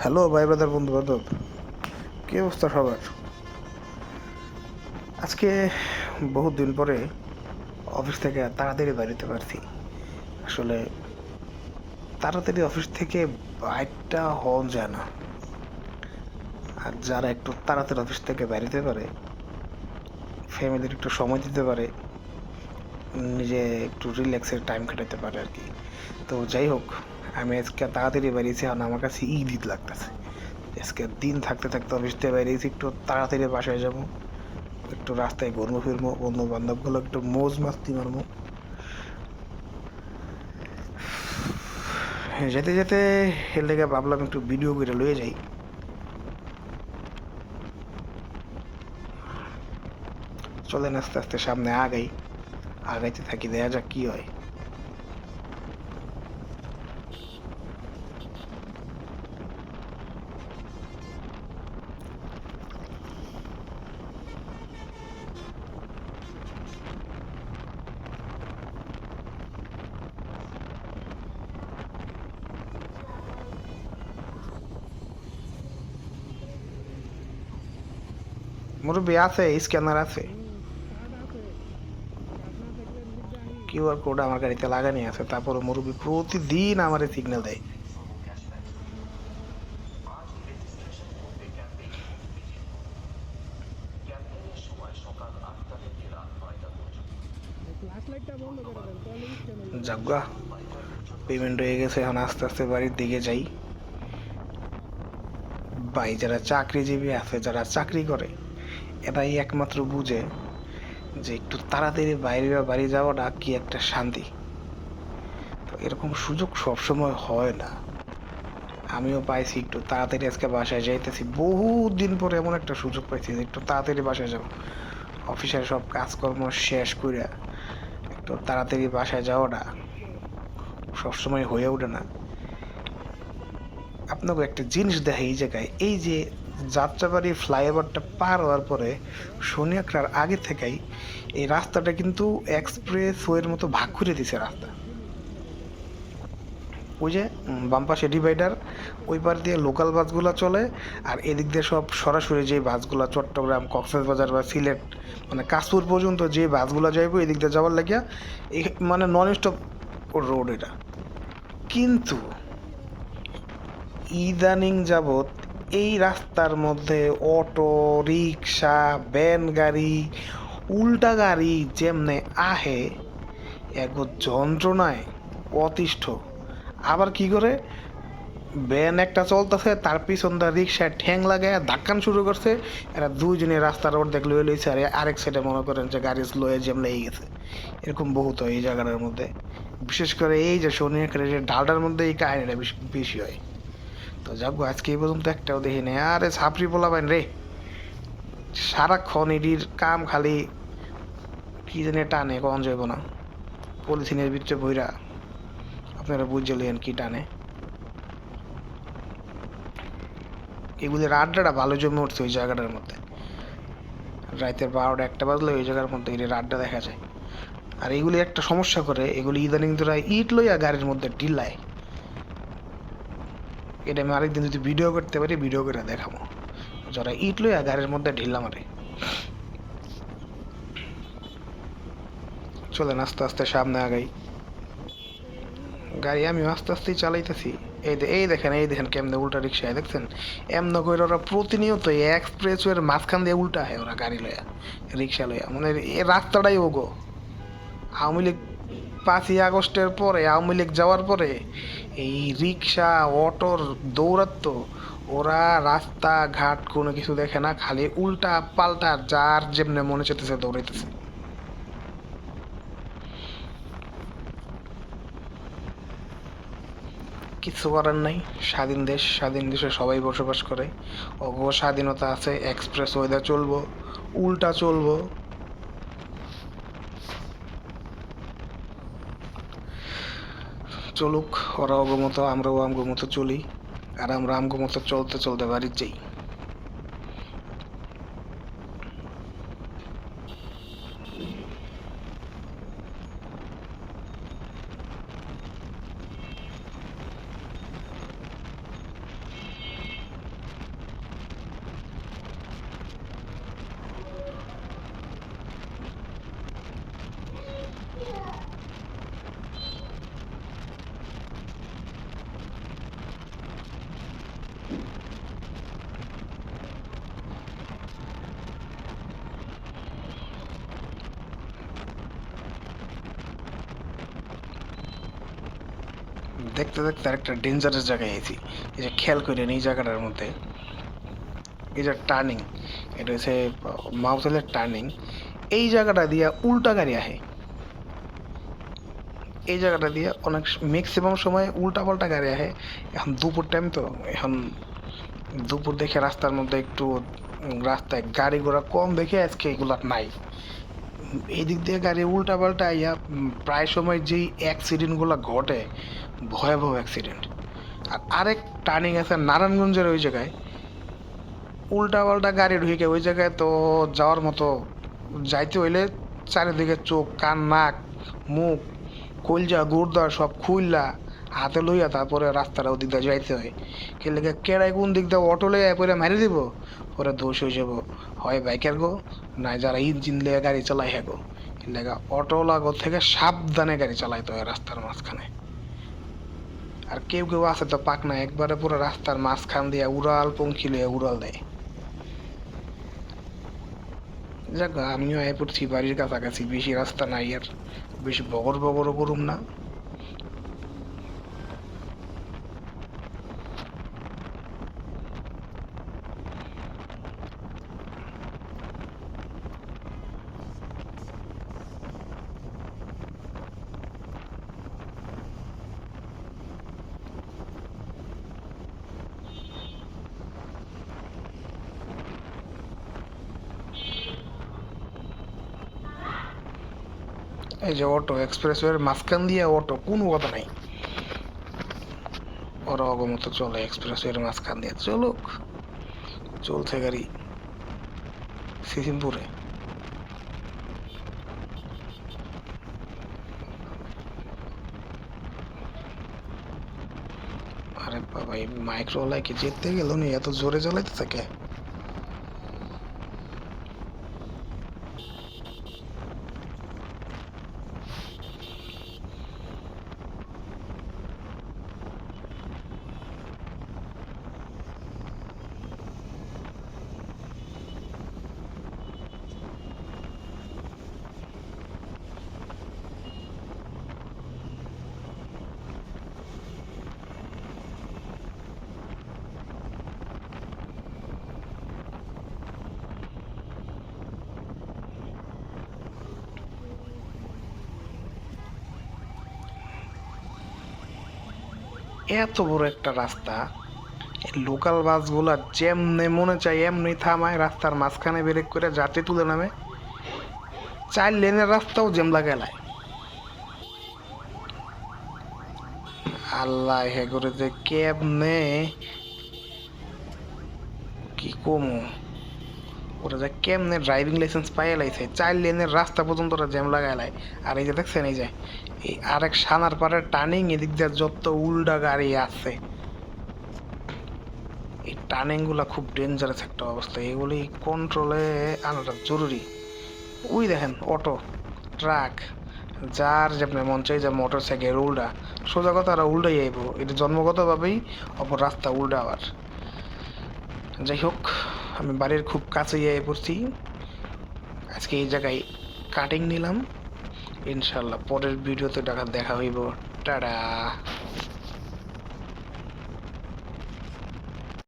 Hello, ভাই brother, বন্ধু বান্ধব। কী অবস্থা সবার? আজকে বহুত দিন পরে অফিস থেকে তাড়াতাড়ি বাড়িতে পারছি। আসলে তাড়াতাড়ি অফিস থেকে বাইকটা হওয়া যায় না। আর যারা একটু তাড়াতাড়ি অফিস থেকে বাড়িতে পারে, ফ্যামিলির একটু সময় দিতে পারে, নিজে একটু রিল্যাক্সের টাইম কাটাতে পারে আর কি। তো যাই হোক আমি আজকে তাড়াতাড়ি বেরিয়েছি আর আমার কাছে ঈদ ঈদ লাগতেছে। আজকে দিন থাকতে থাকতে অফিস থেকে বেরিয়েছি, একটু তাড়াতাড়ি বাসায় যাব, একটু রাস্তায় ঘুরবো, ফিরবো বন্ধু বান্ধবগুলো একটু মোজ মাস্তি মারবো। যেতে যেতে লেগে ভাবলাম একটু ভিডিও করে লয়ে যাই। চলেন আস্তে আস্তে সামনে আগাই, আগাইতে থাকি, দেখা যাক কি হয়। মুরব্বী আছে স্ক্যানার আছে। কিউআর কোড আমার গাড়িতে লাগানি আছে তারপরে মুরব্বী প্রতিদিন আমার সিগন্যাল দেয়। যাজ্ঞা পেমেন্ট হয়ে গেছে, এখন আস্তে আস্তে বাড়ির দিকে যাই। ভাই যারা চাকরিজীবী আছে, যারা চাকরি করে এরাই একমাত্র বুঝে যে একটু তাড়াতাড়ি বাইরে বা বাড়ি যাওয়াটা কি একটা শান্তি। তো এরকম সুযোগ সবসময় হয় না। আমিও পাইছি একটু তাড়াতাড়ি আজকে বাসায় যাইতেছি। বহু দিন পরে এমন একটা সুযোগ পাইছি যে একটু তাড়াতাড়ি বাসায় যাব। অফিসের সব কাজকর্ম শেষ করে একটু তাড়াতাড়ি বাসায় যাওয়াটা সবসময় হয়ে ওঠে না। আপনাকে একটা জিনিস দেখে এই জায়গায়, এই যে যাত্রাবাড়ি ফ্লাইওভারটা পার হওয়ার পরে সোনিয়াকড়ার আগে থেকেই এই রাস্তাটা কিন্তু এক্সপ্রেস ওয়ের মতো ভাগ করে দিছে রাস্তা। ওই যে উম, বাম পাশে ডিভাইডার ওই পার দিয়ে লোকাল বাসগুলো চলে আর এদিক দিয়ে সব সরাসরি যে বাসগুলো চট্টগ্রাম কক্সবাজার বা সিলেট মানে কাশপুর পর্যন্ত যে বাসগুলো যাইবো এদিক দিয়ে যাওয়ার লাগিয়া মানে নন স্টপ রোড এটা। কিন্তু ইদানিং যাবৎ এই রাস্তার মধ্যে অটো, রিক্সা, ভ্যান গাড়ি, উল্টা গাড়ি যেমনে আহে এক যন্ত্রণায় অতিষ্ঠ। আবার কি করে? ভ্যান একটা চলতেছে, তার পিছন দা রিক্সায় ঠ্যাং লাগায় ধাক্কান শুরু করছে। এরা দুইজনে রাস্তার অর্ধেক লয়ে লইছে আর আরেক সাইডে মনে করেন যে গাড়ি লয়ে জ্যাম লেগে গেছে। এরকম বহুত হয় এই জায়গাটার মধ্যে। বিশেষ করে এই যে যে ডালটার মধ্যে এই কাহিনিটা বেশি হয়। তো গো, আজকে এই পর্যন্ত একটাও দেখি নাই। আরে ছাপড়ি পোলাবেন রে। সারাক্ষণ এটির কাম খালি কি জানি টানে কখন যাইব না। পলিথিনের ভিতরে বইরা আপনারা বুঝে লিয়েন কি টানে। এগুলির আড্ডাটা ভালো জমে উঠছে ওই জায়গাটার মধ্যে। রাতের বারোটা একটা বাজলে ওই জায়গার মধ্যে এটির আড্ডা দেখা যায়। আর এগুলি একটা সমস্যা করে এগুলি ইদানিং তোরা ইট লইয়া গাড়ির মধ্যে ঢিলায় এটা আমি আরেকদিন যদি ভিডিও করতে পারি ভিডিও করে দেখাবো। যারা ইট লইয়া গাড়ির মধ্যে ঢিল্লা মারে। চলেন আস্তে আস্তে সামনে আগাই। গাড়ি আমি আস্তে আস্তেই চালাইতেছি। এই এই দেখেন এই দেখেন কেমনে উল্টা রিক্সায় দেখছেন? এমন করে ওরা প্রতিনিয়ত এক্সপ্রেস ওয়ের মাঝখান দিয়ে উল্টা হয় ওরা গাড়ি লইয়া রিক্সা লইয়া। মানে এই রাস্তাটাই ওগো। আওয়ামী লীগ পাঁচই আগস্টের পরে, আওয়ামী লীগ যাওয়ার পরে এই রিক্সা, অটোর দৌরাত্ম, ওরা রাস্তা ঘাট কোনো কিছু দেখে না, খালি উল্টা পাল্টা যার যেমনে মনে চেতেছে দৌড়াইতেছে। কিছু করার নাই, স্বাধীন দেশ, স্বাধীন দেশে সবাই বসবাস করে। অগ স্বাধীনতা আছে এক্সপ্রেস ওয়েদা চলবো, উল্টা চলবো। চলুক ওরা মতো আমরাও আমগো মতো চলি। আর আমরা আমগমতো চলতে চলতে বাড়ি যাই। দেখতে দেখতে আরেকটা ডেঞ্জারাস জায়গায় আইছি এই যে খেয়াল করেন এই জায়গাটার মধ্যে। এই যে টার্নিং এটা হচ্ছে মাউথেলের টার্নিং এই জায়গাটা দিয়ে উল্টা গাড়ি আহে। এই জায়গাটা দিয়ে অনেক ম্যাক্সিমাম সময় উল্টা পাল্টা গাড়ি আহে। এখন দুপুর টাইম তো, এখন দুপুর দেখে রাস্তার মধ্যে একটু রাস্তায় গাড়ি ঘোড়া কম দেখে আজকে এগুলা নাই। এই দিক দিয়ে গাড়ি উল্টা পাল্টা আইয়া প্রায় সময় যেই অ্যাক্সিডেন্টগুলো ঘটে ভয়াবহ অ্যাক্সিডেন্ট আর আরেক টার্নিং আছে নারায়ণগঞ্জের ওই জায়গায়। উল্টা পাল্টা গাড়ি ঢুকে ওই জায়গায় তো যাওয়ার মতো যাইতে হইলে চারিদিকে চোখ, কান, নাক, মুখ, কলজা, গুর্দা সব খুললা হাতে লইয়া তারপরে রাস্তাটা ওদিক দিয়ে যাইতে হয়। কে লেগে কেড়াই কোন দিক দিয়ে অটো লইয়া পরে মারি দিব? পরে দোষ হয়ে যাব। হয় বাইকের গো না যারা ইঞ্জিন লিয়ে গাড়ি চালাই হ্যাঁ গো। লেগে অটো লাগো থেকে সাবধানে গাড়ি চালাইতে হয় রাস্তার মাঝখানে। আর কেউ কেউ আছে তো পাক না একবারে পুরো রাস্তার মাঝখান দিয়ে উড়াল পঙ্খি লইয়া উড়াল দেয়। যাক, আমিও এ পড়ছি বাড়ির কাছাকাছি, বেশি রাস্তা নাই আর, বেশি বগর বগরও করুম না। এই যে অটো এক্সপ্রেসওয়ের মাঝখান দিয়ে অটো, কোনো কথা নাই। ওরা অগমত চলে এক্সপ্রেসওয়ের মাঝখান দিয়ে। চলুক, চলছে গাড়ি সিসিমপুরে। আরে বাবা, এই মাইক্রোওয়ালায় কি যেতে গেল নি? এত জোরে চালাইতে থাকে এত বড় একটা রাস্তা লোকাল বাসগুলা যেমনে মনে চায় এমনি থামায়, রাস্তার মাঝখানে ব্রেক করে যাতে তুলে নামে। চার লেনের রাস্তাও জ্যাম লাগালায় আল্লাহ হে করে যে কেমনে, কি কমু? ওরা যে কেমনে ড্রাইভিং লাইসেন্স পাইয়ে লাইছে, চার লেনের রাস্তা পর্যন্ত ওরা জ্যাম লাগাইলাই আর এই যে দেখছেন, এই যে, এই আরেক সানার পারে টার্নিং এদিক দিয়ে যত উল্টা গাড়ি আছে। এই টার্নিংগুলা খুব ডেঞ্জারাস একটা অবস্থা। এগুলি কন্ট্রোলে আনাটা জরুরি। ওই দেখেন অটো ট্রাক যার যেমন মন চাই যে মোটর সাইকেল উল্টা। সোজা কথা আর উল্টাই আইব। এটা জন্মগতভাবেই অপর রাস্তা উল্টা আবার যাই হোক আমি বাড়ির খুব কাছে গিয়ে পড়ছি। আজকে এই জায়গায় কাটিং নিলাম। ইনশাল্লাহ পরের ভিডিওতে দেখা দেখা হইব। টাটা।